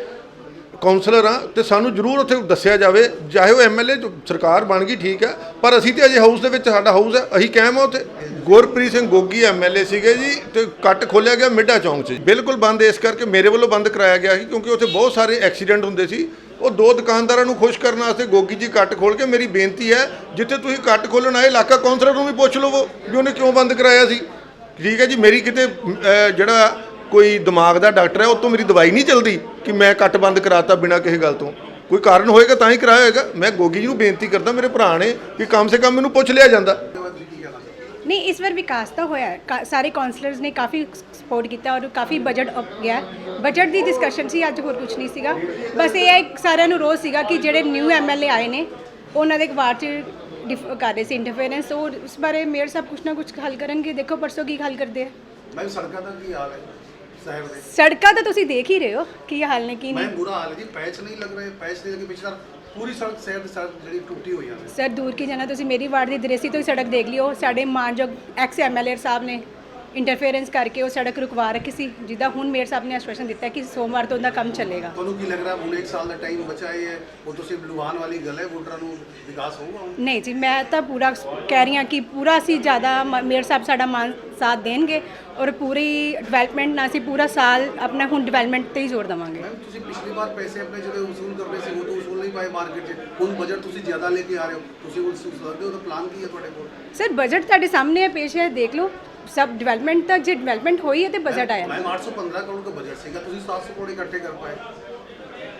ਕਾਉਂਸਲਰ ਆ ਤੇ ਸਾਨੂੰ ਜ਼ਰੂਰ ਉੱਥੇ ਦੱਸਿਆ ਜਾਵੇ, ਚਾਹੇ ਉਹ ਐਮਐਲਏ ਸਰਕਾਰ ਬਣ ਗਈ ਠੀਕ ਹੈ, ਪਰ ਅਸੀਂ ਤੇ ਅਜੇ ਹਾਊਸ ਦੇ ਵਿੱਚ ਸਾਡਾ ਹਾਊਸ ਹੈ, ਅਸੀਂ ਕਾਇਮ ਆ ਉੱਥੇ। ਗੁਰਪ੍ਰੀਤ ਸਿੰਘ ਗੋਗੀ ਐਮਐਲਏ ਸੀਗੇ ਜੀ ਤੇ ਕੱਟ ਖੋਲਿਆ ਗਿਆ ਮਿੱਡਾ ਚੌਂਕ 'ਚ। ਬਿਲਕੁਲ ਬੰਦ ਇਸ ਕਰਕੇ ਮੇਰੇ ਵੱਲੋਂ ਬੰਦ ਕਰਾਇਆ ਗਿਆ ਸੀ, ਕਿਉਂਕਿ ਉੱਥੇ ਬਹੁਤ ਸਾਰੇ ਐਕਸੀਡੈਂਟ ਹੁੰਦੇ ਸੀ। ਉਹ ਦੋ ਦੁਕਾਨਦਾਰਾਂ ਨੂੰ ਖੁਸ਼ ਕਰਨ ਵਾਸਤੇ ਗੋਗੀ ਜੀ ਕੱਟ ਖੋਲ ਕੇ ਮੇਰੀ ਬੇਨਤੀ ਹੈ, ਜਿੱਥੇ ਤੁਸੀਂ ਕੱਟ ਖੋਲਣ ਆਏ, ਇਲਾਕਾ ਕਾਉਂਸਲਰ ਨੂੰ ਵੀ ਪੁੱਛ ਲਵੋ ਵੀ ਉਹਨੇ ਕਿਉਂ ਬੰਦ ਕਰਾਇਆ ਸੀ। ਠੀਕ ਹੈ ਜੀ, ਮੇਰੀ ਕਿਤੇ ਜਿਹੜਾ ਕੋਈ ਦਿਮਾਗ ਦਾ ਡਾਕਟਰ ਹੈ ਉਹ ਤੋਂ ਮੇਰੀ ਦਵਾਈ ਨਹੀਂ ਚੱਲਦੀ ਕਿ ਮੈਂ ਕੱਟ ਬੰਦ ਕਰਾਤਾ ਬਿਨਾਂ ਕਿਸੇ ਗੱਲ ਤੋਂ। ਕੋਈ ਕਾਰਨ ਹੋਏਗਾ ਤਾਂ ਹੀ ਕਰਾਇਆ ਹੋਏਗਾ। ਮੈਂ ਗੋਗੀ ਜੀ ਨੂੰ ਬੇਨਤੀ ਕਰਦਾ ਮੇਰੇ ਭਰਾ ਨੇ ਕਿ ਕਮ ਸੇ ਕਮ ਮੈਨੂੰ ਪੁੱਛ ਲਿਆ ਜਾਂਦਾ। ਨਹੀਂ ਇਸ ਵਾਰ ਵਿਕਾਸ ਤਾਂ ਹੋਇਆ ਸਾਰੇ ਕਾਉਂਸਲਰਸ ਨੇ ਕਾਫੀ ਸਪੋਰਟ ਕੀਤਾ ਔਰ ਕਾਫੀ ਬਜਟ ਅਪ ਗਿਆ ਬਜਟ ਦੀ ਡਿਸਕਸ਼ਨ ਸੀ ਅੱਜ ਹੋਰ ਕੁਝ ਨਹੀਂ ਸੀਗਾ। ਬਸ ਇਹ ਹੈ ਕਿ ਸਾਰਿਆਂ ਨੂੰ ਰੋਜ਼ ਸੀਗਾ ਕਿ ਜਿਹੜੇ ਨਿਊ ਐਮਐਲਏ ਆਏ ਨੇ ਉਹਨਾਂ ਦੇ ਵਾਰ ਚ ਕਰ ਰਹੇ ਸੀ ਇੰਟਰਫੇਰੈਂਸ ਉਹ ਉਸ ਬਾਰੇ ਮੇਅਰ ਸਾਹਿਬ ਕੁਛ ਨਾ ਕੁਛ ਹੱਲ ਕਰਨਗੇ। ਦੇਖੋ ਪਰਸੋਂ ਕੀ ਹੱਲ ਕਰਦੇ ਆ। ਮੈਂ ਸੜਕਾਂ ਦਾ ਕੀ ਹਾਲ ਹੈ? ਸੜਕਾਂ ਤਾਂ ਤੁਸੀਂ ਦੇਖ ਹੀ ਰਹੇ ਹੋ ਕੀ ਹਾਲ ਨੇ ਕੀ ਮੈਂ ਨਹੀਂ? ਬੁਰਾ ਹਾਲ ਹੈ ਜੀ ਪੈਚ ਨਹੀਂ ਲੱਗ ਰਹੇ ਪੈਚ ਨਹੀਂ ਲੱਗੇ ਪਿਛਲਾ ਪੂਰੀ ਸੜਕ ਸ਼ਹਿਰ ਦੀ ਸੜਕ ਜਿਹੜੀ ਟੁੱਟੀ ਹੋਈ ਹੈ ਸਰ ਦੂਰ ਕੀ ਜਾਣਾ ਤੁਸੀਂ ਮੇਰੀ ਵਾਰਡ ਦੀ ਦ੍ਰਿਸ਼ੀ ਤੋਂ ਹੀ ਸੜਕ ਦੇਖ ਲਿਓ ਸਾਡੇ ਮਾਨਯੋਗ ਐਕਸ ਐਮਐਲਏ ਸਾਹਿਬ ਨੇ ਇੰਟਰਫੇਰੈਂਸ ਕਰਕੇ ਉਹ ਸੜਕ ਰੁਕਵਾ ਰੱਖੀ ਸੀ ਜਿੱਦਾਂ ਹੁਣ ਮੇਅਰ ਸਾਹਿਬ ਨੇ ਆਸ਼ਵਾਸਨ ਦਿੱਤਾ ਕਿ ਸੋਮਵਾਰ ਤੋਂ ਉਹਦਾ ਕੰਮ ਚੱਲੇਗਾ। ਤੁਹਾਨੂੰ ਕੀ ਲੱਗ ਰਿਹਾ ਹੁਣ ਇੱਕ ਸਾਲ ਦਾ ਟਾਈਮ ਬਚਾ ਹੈ ਉਹ ਤੁਸੀਂ ਲੁਹਾਨ ਵਾਲੀ ਗੱਲ ਹੈ ਵੋਟਰਾਂ ਨੂੰ ਵਿਕਾਸ ਹੋਊਗਾ? ਨਹੀਂ ਜੀ ਮੈਂ ਤਾਂ ਪੂਰਾ ਕਹਿ ਰਹੀ ਹਾਂ ਕਿ ਪੂਰਾ ਅਸੀਂ ਜ਼ਿਆਦਾ ਮੇਅਰ ਸਾਹਿਬ ਸਾਡਾ ਮਾਨ ਸਾਥ ਦੇਣਗੇ ਔਰ ਪੂਰੀ ਡਿਵੈਲਪਮੈਂਟ ਨਾਲ ਅਸੀਂ ਪੂਰਾ ਸਾਲ ਆਪਣਾ ਹੁਣ ਡਿਵੈਲਪਮੈਂਟ ਤੇ ਹੀ ਜ਼ੋਰ ਦੇਵਾਂਗੇ। ਮੈਮ ਤੁਸੀਂ ਪਿਛਲੀ ਵਾਰ ਪੈਸੇ ਆਪਣੇ ਜਿਹੜੇ ਵਸੂਲ ਕਰਨੇ ਸੀ ਉਹ ਤਾਂ ਵਸੂਲ ਨਹੀਂ ਪਾਏ ਮਾਰਕੀਟ 'ਚ। ਹੁਣ ਬਜਟ ਤੁਸੀਂ ਜ਼ਿਆਦਾ ਲੈ ਕੇ ਆ ਰਹੇ ਹੋ ਤੁਸੀਂ ਉਸ ਸਕਦੇ ਹੋ ਤਾਂ ਪਲਾਨ ਕੀ ਹੈ ਤੁਹਾਡੇ ਕੋਲ? ਸਰ ਬਜਟ ਤੁਹਾਡੇ ਸਾਹਮਣੇ ਹੈ ਪੇਸ਼ ਹੈ ਦੇਖ ਲਓ। ਸਭ ਡਿਵੈਲਪਮੈਂਟ ਤੱਕ ਜੇ ਡਿਵੈਲਪਮੈਂਟ ਹੋਈ ਹੈ ਤੇ ਬਜਟ ਆਇਆ। ਮੈਮ 815 ਕਰੋੜ ਦਾ ਬਜਟ ਸੀਗਾ ਤੁਸੀਂ 700 ਕਰੋੜ ਇਕੱਠੇ ਕਰ ਪਾਏ।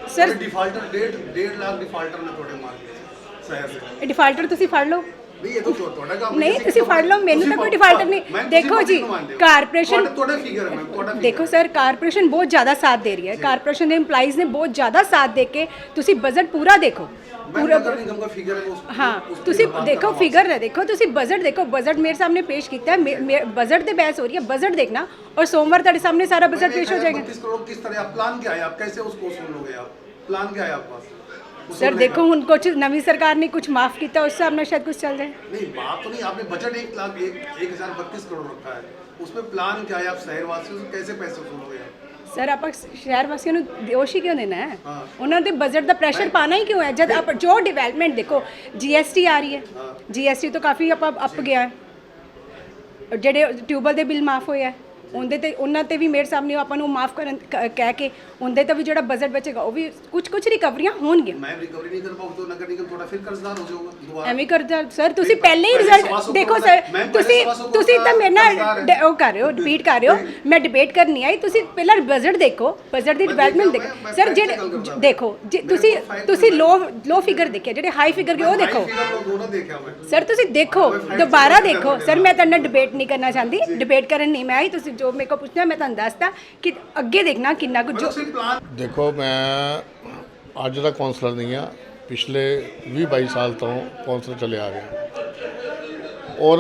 ਸਰ ਡਿਫਾਲਟਰ 1.5 1.5 ਲੱਖ ਡਿਫਾਲਟਰ ਨੇ ਤੁਹਾਡੇ ਮਾਰਕੀਟ 'ਚ ਸ਼ਹਿਰ ਦੇ। ਡਿਫਾਲਟਰ ਤੁਸੀਂ ਫੜ ਲਓ। ਨਹੀਂ ਇਹ ਤਾਂ ਤੁਹਾ- ਤੁਹਾਡਾ ਕੰਮ ਨਹੀਂ, ਤੁਸੀਂ ਫੜ ਲਓ, ਮੈਨੂੰ ਤਾਂ ਕੋਈ defaulter ਨਹੀਂ। ਦੇਖੋ ਜੀ, ਨੂੰ ਮੰਨਦੇ ਹੋ। corporation- ਤੁਹਾਡਾ- ਫਿਗਰ ਹੈ ਤੁਹਾਡਾ ਦੇਖੋ ਸਰ ਕਾਰਪੋਰੇਸ਼ਨ ਬਹੁਤ ਜ਼ਿਆਦਾ ਸਾਥ ਦੇ ਰਹੀ ਹੈ। ਕਾਰਪੋਰੇਸ਼ਨ ਦੇ EMPLOYEES ਨੇ ਬਹੁਤ ਜ਼ਿਆਦਾ ਸਾਥ ਦੇ ਕੇ ਤੁਸੀਂ ਬਜਟ ਪੂਰਾ ਦੇਖੋ। ਪੂਰਾ ਨਗਰ ਨਿਗਮ ਦਾ ਫਿਗਰ ਹੈ ਉਸ ਹਾਂ ਉਸ ਤੇ ਤੁਸੀਂ ਬਾਤ ਦੇਖੋ ਕਰਵਾਓ। ਫਿਗਰ ਨਾ ਦੇਖੋ ਤੁਸੀਂ ਬਜਟ ਦੇਖੋ ਬਜਟ ਮੇਰੇ ਸਾਹਮਣੇ ਪੇਸ਼ ਕੀਤਾ ਹੈ बजट पे बहस हो रही है बजट देखना और सोमवार ਤੁਹਾਡੇ ਸਾਹਮਣੇ सारा बजट पेश हो जाएगा 32 करोड़ किस तरह आप प्लान क्या है आप कैसे उसको वसूल लोगे आप प्लान क्या है आप पास सर वसूलने देखो का? ਹੁਣ ਕੁਝ ਨਵੀਂ ਸਰਕਾਰ ਨੇ ਕੁਝ ਮਾਫ ਕੀਤਾ ਉਸ ਹਿਸਾਬ ਨਾਲ ਸ਼ਾਇਦ ਕੁਝ ਚੱਲ ਜਾਏ नहीं बात तो नहीं आपने बजट एक लाख एक एक हजार बत्तीस करोड़ रखा है उसमें प्लान क्या है आप शहर वासियों से कैसे पैसे वसूलोगे आप ਸਰ ਆਪਾਂ ਸ਼ਹਿਰ ਵਾਸੀਆਂ ਨੂੰ ਦੋਸ਼ ਹੀ ਕਿਉਂ ਦੇਣਾ ਹੈ? ਹਾਂ। ਉਹਨਾਂ ਦੇ ਬਜਟ ਦਾ ਪ੍ਰੈਸ਼ਰ ਪਾਣਾ ਹੀ ਕਿਉਂ ਹੈ? ਜਦ ਆਪ ਜੋ ਡਿਵੈਲਪਮੈਂਟ ਦੇਖੋ ਜੀਐਸਟੀ ਆ ਰਹੀ ਹੈ। ਜੀਐਸਟੀ ਤੋਂ ਕਾਫੀ ਆਪਾਂ ਅਪ ਗਿਆ ਹੈ। ਜਿਹੜੇ ਟਿਊਬਲ ਦੇ ਬਿੱਲ ਮਾਫ ਹੋਏ ਆ ਉਹਦੇ ਤੇ ਉਹਨਾਂ ਤੇ ਵੀ ਮੇਰ ਸਾਹਿਬ ਨੇ ਆਪਾਂ ਨੂੰ ਮਾਫ ਕਰਨ ਕ- ਕਹਿ ਕੇ ਉਹਦੇ ਤੇ ਵੀ ਜਿਹੜਾ ਬਜਟ ਬਚੇਗਾ ਉਹ ਵੀ ਕੁਝ ਕੁਝ ਰਿਕਵਰੀਆਂ ਹੋਣਗੀਆਂ मैं रिकवरी नहीं कर पाऊँ तो नगर निगम थोड़ा फिर कर्जदार हो जाऊंगा दोबारा ਐਵੇਂ ਕਰਦਾ ਸਰ ਤੁਸੀਂ ਨਹੀਂ, ਪਹਿਲੇ ਹੀ ਪਹਿਲੇ ਰਿਜ਼ਲਟ ਸਵਾ ਸੌ ਦੇਖੋ ਕਰੋੜ ਸਰ ਦਾ- ਮੈਂ ਪਹਿਲੇ ਤੁਸੀਂ ਸਵਾ ਸੌ ਕਰੋੜ ਤੁਸੀਂ ਤਾਂ ਦਾ ਮੇਰੇ ਨਾਲ ਕਰਜ਼ਾ ਹੈ। ਡ- ਉਹ ਕਰ ਰਹੇ ਹੋ ਰਿਪੀਟ ਕਰ ਰਹੇ ਹੋ ਮੈਂ ਡਿਬੇਟ ਕਰਨੀ ਆਈ ਤੁਸੀਂ ਪਹਿਲਾਂ ਬਜਟ ਦੇਖੋ ਬਜਟ ਦੀ ਮੈਂ ਡਿਵੈਲਪਮੈਂਟ ਦੇਖਿਆ, ਦੇਖੋ ਮੈਂ- ਸਰ ਮੈਂ ਜਿਹੜੇ fact check ਕਰਦਾ ਦੇਖੋ ਜੇ ਮੇਰੇ ਤੁਸੀਂ ਕੋਲ fact ਤੁਸੀਂ check ਲੋ ਲੋ ਫਿਗਰ ਦੇਖਿਆ ਜਿਹੜੇ ਹਾਈ ਫਿਗਰ ਕੇ ਉਹ मैं ਦੇਖੋ high figure लोग दोनों देखा मैं ਸਰ ਤੁਸੀਂ ਦੇਖੋ ਮੈਂ fact ਦੁਬਾਰਾ check ਦੇਖੋ ਕਰਦਾ ਸਰ ਮੈਂ ਤੁਹਾਡੇ ਨਾਲ ਡਿਬੇਟ ਨਹੀਂ ਕਰਨਾ ਚਾਹੁੰਦੀ ਡਿਬੇਟ ਕਰਨ ਨਹੀਂ ਮੈਂ ਆਈ ਤੁਸੀਂ ਜੋ ਮੇਰੇ ਕੋ ਪੁੱਛਣਾ ਮੈਂ ਤੁਹਾਨੂੰ ਦੱਸਦਾ ਕਿ ਅੱਗੇ ਦੇਖਣਾ ਕਿੰਨਾ ਕੁ ਜੋ ਦੇਖੋ ਮੈਂ ਅੱਜ ਦਾ ਕਾਉਂਸਲਰ ਨਹੀਂ ਆ ਪਿਛਲੇ 20 22 ਸਾਲ ਤੋਂ ਕਾਉਂਸਲਰ ਚੱਲੇ ਆ ਰਿਹਾ। ਔਰ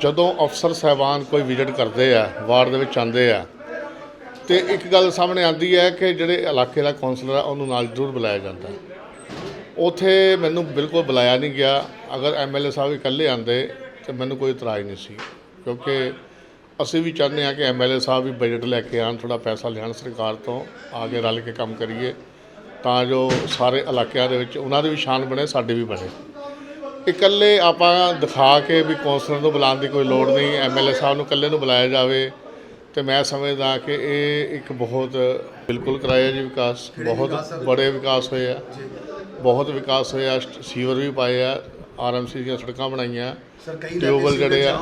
ਜਦੋਂ ਅਫਸਰ ਸਹਿਬਾਨ ਕੋਈ ਵਿਜ਼ਿਟ ਕਰਦੇ ਆ ਵਾਰਡ ਦੇ ਵਿੱਚ ਆਉਂਦੇ ਆ ਤੇ ਇੱਕ ਗੱਲ ਸਾਹਮਣੇ ਆਉਂਦੀ ਹੈ ਕਿ ਜਿਹੜੇ ਇਲਾਕੇ ਦਾ ਕਾਉਂਸਲਰ ਆ ਉਹਨੂੰ ਨਾਲ ਜ਼ਰੂਰ ਬੁਲਾਇਆ ਜਾਂਦਾ। ਉਥੇ ਮੈਨੂੰ ਬਿਲਕੁਲ ਬੁਲਾਇਆ ਨਹੀਂ ਗਿਆ। ਅਗਰ ਐਮਐਲਏ ਸਾਹਿਬ ਇਕੱਲੇ ਆਂਦੇ ਤੇ ਮੈਨੂੰ ਕੋਈ ਇਤਰਾਜ਼ ਨਹੀਂ ਸੀ। ਕਿਉਂਕਿ ਅਸੀਂ ਵੀ ਚਾਹੁੰਦੇ ਹਾਂ ਕਿ ਐਮਐਲਏ ਸਾਹਿਬ ਵੀ ਬਜਟ ਲੈ ਕੇ ਆਣ ਥੋੜਾ ਪੈਸਾ ਲਿਆਣ ਸਰਕਾਰ ਤੋਂ ਆ ਕੇ ਰਲ ਕੇ ਕੰਮ ਕਰੀਏ। ਤਾਂ ਜੋ ਸਾਰੇ ਇਲਾਕਿਆਂ ਦੇ ਵਿੱਚ ਉਹਨਾਂ ਦੀ ਵੀ ਸ਼ਾਨ ਬਣੇ ਸਾਡੇ ਵੀ ਬਣੇ। ਇਕੱਲੇ ਆਪਾਂ ਦਿਖਾ ਕੇ ਵੀ ਕੌਂਸਲਰ ਨੂੰ ਬੁਲਾਉਣ ਦੀ ਕੋਈ ਲੋੜ ਨਹੀਂ ਐਮਐਲਏ ਸਾਹਿਬ ਨੂੰ ਇਕੱਲੇ ਨੂੰ ਬੁਲਾਇਆ ਜਾਵੇ। ਤੇ ਮੈਂ ਸਮਝਦਾ ਕਿ ਇਹ ਇੱਕ ਬਹੁਤ ਬਿਲਕੁਲ ਕਰਾਇਆ ਜੀ ਵਿਕਾਸ ਬਹੁਤ ਬੜੇ ਵਿਕਾਸ ਹੋਏ ਆ। ਬਹੁਤ ਵਿਕਾਸ ਹੋਇਆ ਸੀਵਰ ਵੀ ਪਾਏ ਆ ਆਰਐਮਸੀ ਦੀਆਂ ਸੜਕਾਂ ਬਣਾਈਆਂ ਸਰ ਕਈ ਟਿਊਬਲ ਜਿਹੜੇ ਆ।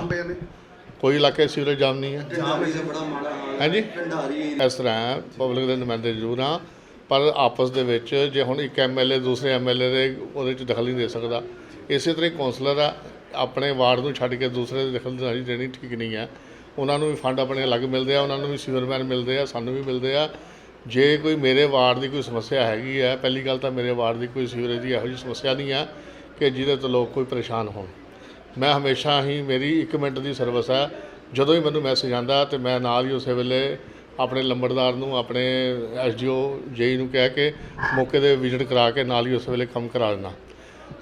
ਕੋਈ ਇਲਾਕੇ ਸੀਵਰੇਜ ਜਾਮ ਨਹੀਂ ਹੈ। ਜਾਮ ਇਸ ਬੜਾ ਮਾੜਾ ਹਾਂਜੀ। ਭੰਡਾਰੀ ਇਸ ਤਰ੍ਹਾਂ ਪਬਲਿਕ ਦੇ ਨੁਮਾਇੰਦੇ ਜ਼ਰੂਰ ਆ ਪਰ ਆਪਸ ਦੇ ਵਿੱਚ ਜੇ ਹੁਣ ਇੱਕ ਐਮਐਲਏ ਦੂਸਰੇ ਐਮਐਲਏ ਦੇ ਉਹਦੇ ਚ ਦਖਲ ਨਹੀਂ ਦੇ ਸਕਦਾ। ਇਸੇ ਤਰ੍ਹਾਂ ਹੀ ਕੌਂਸਲਰ ਆ ਆਪਣੇ ਵਾਰਡ ਨੂੰ ਛੱਡ ਕੇ ਦੂਸਰੇ ਦੇ ਦਖਲ ਨਹੀਂ ਦੇਣੀ ਠੀਕ ਨਹੀਂ ਹੈ। ਉਹਨਾਂ ਨੂੰ ਵੀ ਫੰਡ ਆਪਣੇ ਅਲੱਗ ਮਿਲਦੇ ਆ ਉਹਨਾਂ ਨੂੰ ਵੀ ਸੀਵਰਮੈਨ ਮਿਲਦੇ ਆ ਸਾਨੂੰ ਵੀ ਮਿਲਦੇ ਆ। ਜੇ ਕੋਈ ਮੇਰੇ ਵਾਰਡ ਦੀ ਕੋਈ ਸਮੱਸਿਆ ਹੈਗੀ ਆ ਪਹਿਲੀ ਗੱਲ ਤਾਂ ਮੇਰੇ ਵਾਰਡ ਦੀ ਕੋਈ ਸੀਵਰੇਜ ਦੀ ਇਹੋ ਜਿਹੀ ਸਮੱਸਿਆ ਨਹੀਂ ਆ ਕਿ ਜਿਹਦੇ ਤੋਂ ਲੋਕ ਕੋਈ ਪਰੇਸ਼ਾਨ ਹੋਣ। ਮੈਂ ਹਮੇਸ਼ਾ ਹੀ ਮੇਰੀ 1 ਮਿੰਟ ਦੀ ਸਰਵਿਸ ਹੈ ਜਦੋਂ ਹੀ ਮੈਨੂੰ ਮੈਸੇਜ ਆਂਦਾ ਤੇ ਮੈਂ ਨਾਲ ਹੀ ਉਸੇ ਵੇਲੇ ਆਪਣੇ ਲੰਬੜਦਾਰ ਨੂੰ ਆਪਣੇ ਐਸਡੀਓ ਜੇਈ ਨੂੰ ਕਹਿ ਕੇ ਮੌਕੇ ਤੇ ਵਿਜ਼ਿਟ ਕਰਾ ਕੇ ਨਾਲ ਹੀ ਉਸੇ ਵੇਲੇ ਕੰਮ ਕਰਾ ਦਿੰਦਾ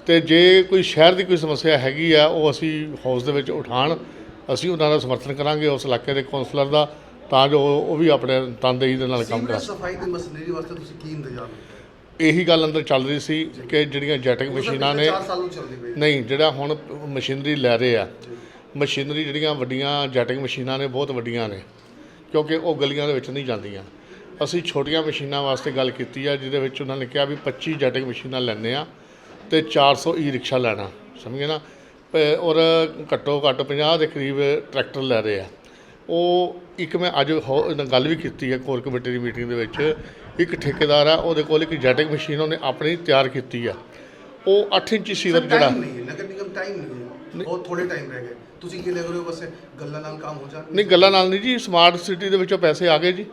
ਤੇ ਜੇ ਕੋਈ ਸ਼ਹਿਰ ਦੀ ਕੋਈ ਸਮੱਸਿਆ ਹੈਗੀ ਆ ਉਹ ਅਸੀਂ ਹਾਊਸ ਦੇ ਵਿੱਚ ਉਠਾਣ ਅਸੀਂ ਉਹਨਾਂ ਦਾ ਸਮਰਥਨ ਕਰਾਂਗੇ ਉਸ ਇਲਾਕੇ ਦੇ ਕੌਂਸਲਰ ਦਾ ਤਾਂ ਜੋ ਉਹ ਵੀ ਆਪਣੇ ਤਨਦੇਹੀ ਦੇ ਨਾਲ ਕੰਮ ਕਰ ਸਫ਼ਾਈ ਦੀ ਮਸ਼ੀਨਰੀ ਵਾਸਤੇ ਤੁਸੀਂ ਕੀ ਇੰਤਜ਼ਾਮ ਇਹੀ ਗੱਲ ਅੰਦਰ ਚੱਲ ਰਹੀ ਸੀ ਕਿ ਜਿਹੜੀਆਂ ਜੈਟਿੰਗ ਮਸ਼ੀਨਾਂ ਨੇ 4 ਸਾਲ ਨੂੰ ਚੱਲਦੀ ਪਈ। ਨਹੀਂ ਜਿਹੜਾ ਹੁਣ ਮਸ਼ੀਨਰੀ ਲੈ ਰਹੇ ਆ ਮਸ਼ੀਨਰੀ ਜਿਹੜੀਆਂ ਵੱਡੀਆਂ ਜੈਟਿੰਗ ਮਸ਼ੀਨਾਂ ਨੇ ਬਹੁਤ ਵੱਡੀਆਂ ਨੇ ਕਿਉਂਕਿ ਉਹ ਗਲੀਆਂ ਦੇ ਵਿੱਚ ਨਹੀਂ ਜਾਂਦੀਆਂ। ਅਸੀਂ ਛੋਟੀਆਂ ਮਸ਼ੀਨਾਂ ਵਾਸਤੇ ਗੱਲ ਕੀਤੀ ਆ ਜਿਹਦੇ ਵਿੱਚ ਉਹਨਾਂ ਨੇ ਕਿਹਾ ਵੀ 25 ਜੈਟਿੰਗ ਮਸ਼ੀਨਾਂ ਲੈਣੇ ਆ ਤੇ 400 ਈ ਰਿਕਸ਼ਾ ਲੈਣਾ ਸਮਝੇ ਨਾ? ਔਰ ਘੱਟੋ ਘੱਟ 50 ਦੇ ਕਰੀਬ ਟਰੈਕਟਰ ਲੈ ਰਹੇ ਆ। ਉਹ ਇੱਕ ਮੈਂ ਅੱਜ ਹੋ- ਗੱਲ ਵੀ ਕੀਤੀ ਹੈ ਕੋਰ ਕਮੇਟੀ ਦੀ ਮੀਟਿੰਗ ਦੇ ਵਿੱਚ ਇੱਕ ਠੇਕੇਦਾਰ ਆ ਉਹਦੇ ਕੋਲ ਇੱਕ ਜੈਟਿੰਗ ਮਸ਼ੀਨ ਉਹਨੇ ਆਪਣੀ ਤਿਆਰ ਕੀਤੀ ਆ। ਉਹ 8 ਇੰਚੀ ਸੀਵਰ ਜਿਹੜਾ ਹੈ ਨਗਰ ਨਿਗਮ ਟਾਈਮ ਨਹੀਂ ਹੈ। ਬਹੁਤ ਥੋੜੇ ਟਾਈਮ ਰਹਿ ਗਏ। ਤੁਸੀਂ ਕੀ ਲੱਗ ਰਹੇ ਹੋ ਬਸ? ਗੱਲਾਂ ਨਾਲ ਕੰਮ ਹੋ ਜਾਣ। ਨਹੀਂ ਗੱਲਾਂ ਨਾਲ ਨਹੀਂ ਜੀ ਸਮਾਰਟ ਸਿਟੀ ਦੇ ਵਿੱਚੋਂ ਪੈਸੇ ਆ ਗਏ ਜੀ।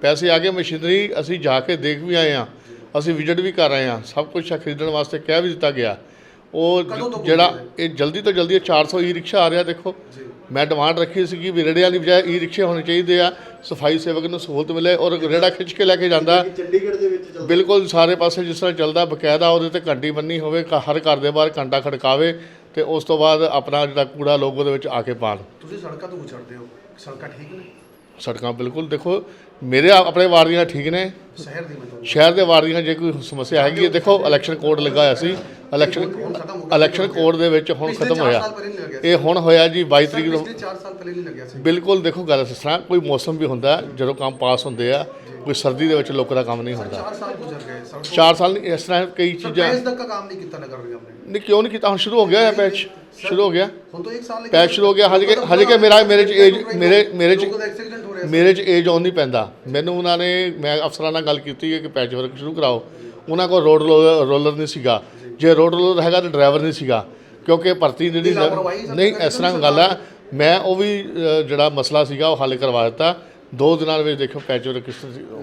ਪੈਸੇ ਆ ਗਏ ਮਸ਼ੀਨਰੀ ਅਸੀਂ ਜਾ ਕੇ ਦੇਖ ਵੀ ਆਏ ਆ। ਅਸੀਂ ਵਿਜ਼ਿਟ ਵੀ ਕਰ ਆਏ ਆ। ਸਭ ਕੁਝ ਖਰੀਦਣ ਵਾਸਤੇ ਕਹਿ ਵੀ ਦਿੱਤਾ ਗਿਆ। ਉਹ ਜਿਹੜਾ ਇਹ ਜਲਦੀ ਤੋਂ ਜਲਦੀ ਇਹ 400 ਈ ਰਿਕਸ਼ਾ ਆ ਰਿਹਾ ਦੇਖੋ। ਮੈਂ ਡਿਮਾਂਡ ਰੱਖੀ ਸੀਗੀ ਵੀ ਰੇੜਿਆਂ ਦੀ ਬਜਾਏ ਈ ਰਿਕਸ਼ੇ ਹੋਣੇ ਚਾਹੀਦੇ ਆ ਸਫ਼ਾਈ ਸੇਵਕ ਨੂੰ ਸਹੂਲਤ ਮਿਲੇ ਔਰ ਰੇੜਾ ਖਿੱਚ ਕੇ ਲੈ ਕੇ ਜਾਂਦਾ। ਚੰਡੀਗੜ੍ਹ ਦੇ ਵਿੱਚ ਚੱਲ ਬਿਲਕੁਲ ਸਾਰੇ ਪਾਸੇ ਜਿਸ ਤਰ੍ਹਾਂ ਚੱਲਦਾ ਬਕਾਇਦਾ ਉਹਦੇ ਤੇ ਘੰਟੀ ਬੰਨੀ ਹੋਵੇ ਕ- ਹਰ ਘਰ ਦੇ ਬਾਹਰ ਘੰਟਾ ਖੜਕਾਵੇ ਤੇ ਉਸ ਤੋਂ ਬਾਅਦ ਆਪਣਾ ਜਿਹੜਾ ਕੂੜਾ ਲੋਗੋ ਦੇ ਵਿੱਚ ਆ ਕੇ ਪਾਣ। ਤੁਸੀਂ ਸੜਕਾਂ ਤੋਂ ਉਛੜਦੇ ਹੋ? ਸੜਕਾਂ ਠੀਕ ਨੇ? ਸੜਕਾਂ ਬਿਲਕੁਲ ਦੇਖੋ ਮੇਰੇ ਆ- ਆਪਣੇ ਵਾਰਡ ਦੀਆਂ ਠੀਕ ਨੇ। ਸ਼ਹਿਰ ਦੀ ਮਤਲਬ ਸ਼ਹਿਰ ਦੇ ਵਾਰਡ ਦੀਆਂ ਜੇ ਕੋਈ ਸਮੱਸਿਆ ਹੈਗੀ ਹੈ ਦੇਖੋ ਇਲੈਕਸ਼ਨ ਕੋਡ ਲੱਗਾ ਹੋਇਆ ਸੀ। ਇਲੈਕਸ਼ਨ। ਇਲੈਕਸ਼ਨ ਕੋਡ ਦੇ ਵਿੱਚ ਹੁਣ ਪਿਛਲੇ ਖਤਮ ਚਾਰ ਹੋਇਆ। ਸਾਲ ਪਹਿਲੇ ਨਹੀਂ ਲੱਗਿਆ ਸੀ। ਇਹ ਹੁਣ ਹੋਇਆ ਜੀ 22 ਤਰੀਕ ਨੂੰ। ਪਿਛਲੇ 4 ਸਾਲ ਪਹਿਲੇ ਨਹੀਂ ਲੱਗਿਆ ਸੀ। ਬਿਲਕੁਲ ਦੇਖੋ ਗੱਲ ਇਸ ਤਰ੍ਹਾਂ ਕੋਈ ਮੌਸਮ ਵੀ ਹੁੰਦਾ ਹੈ, ਜਦੋਂ ਕੰਮ ਪਾਸ ਹੁੰਦੇ ਆ ਕੋਈ ਸਰਦੀ ਦੇ ਵਿੱਚ ਲੋਕਾਂ ਦਾ ਕੰਮ ਨਹੀਂ ਹੁੰਦਾ। 4 ਸਾਲ ਗੁਜ਼ਰ ਗਏ। ਸੜਕ 4 ਸਾਲ ਨਹੀਂ ਇਸ ਤਰ੍ਹਾਂ ਕਈ ਚੀਜ਼ਾਂ ਪੈਸ ਤੱਕ ਦਾ ਕੰਮ ਨਹੀਂ ਕੀਤਾ ਨਗਰ ਨਿਗਮ ਨੇ। ਨਹੀਂ ਕਿਉਂ ਨਹੀਂ ਕੀਤਾ? ਹੁਣ ਸ਼ੁਰੂ ਹੋ ਗਿਆ ਹੈ ਪੈਚ ਸ਼ੁਰੂ ਹੋ ਗਿਆ। ਹੁਣ ਤਾਂ 1 ਸਾਲ ਪੈਚ ਸ਼ੁਰੂ ਹੋ ਗਿਆ। ਹਜੇ ਕਿ ਹਜੇ ਕਿ ਮੇਰਾ ਮੇਰੇ ਚ ਏਜ ਮੇਰੇ ਮੇਰੇ ਚ ਐਕਸੀਡੈਂਟ। ਮੇਰੇ 'ਚ ਏਜ ਆਨ ਨਹੀਂ ਪੈਂਦਾ। ਮੈਨੂੰ ਉਹਨਾਂ ਨੇ ਮੈਂ ਅਫਸਰਾਂ ਨਾਲ ਗੱਲ ਕੀਤੀ ਹੈ ਕਿ ਪੈਚ ਵਰਕ ਸ਼ੁਰੂ ਕਰਾਓ। ਉਹਨਾਂ ਕੋਲ ਰੋਡ ਰੋਲਰ ਨਹੀਂ ਸੀਗਾ। ਜੇ ਰੋਡ ਰੋਲਰ ਹੈਗਾ ਤਾਂ ਡਰਾਈਵਰ ਨਹੀਂ ਸੀਗਾ। ਕਿਉਂਕਿ ਭਰਤੀ ਜਿਹੜੀ ਨਹੀਂ ਇਸ ਤਰ੍ਹਾਂ ਗੱਲ ਹੈ ਮੈਂ ਉਹ ਵੀ ਜਿਹੜਾ ਮਸਲਾ ਸੀਗਾ ਉਹ ਹੱਲ ਕਰਵਾ ਦਿੱਤਾ। ਦੋ ਦਿਨਾਂ ਦੇ ਵਿੱਚ ਦੇਖੋ ਪੈਚ ਵਰਕ ਕਿਸ ਤਰ੍ਹਾਂ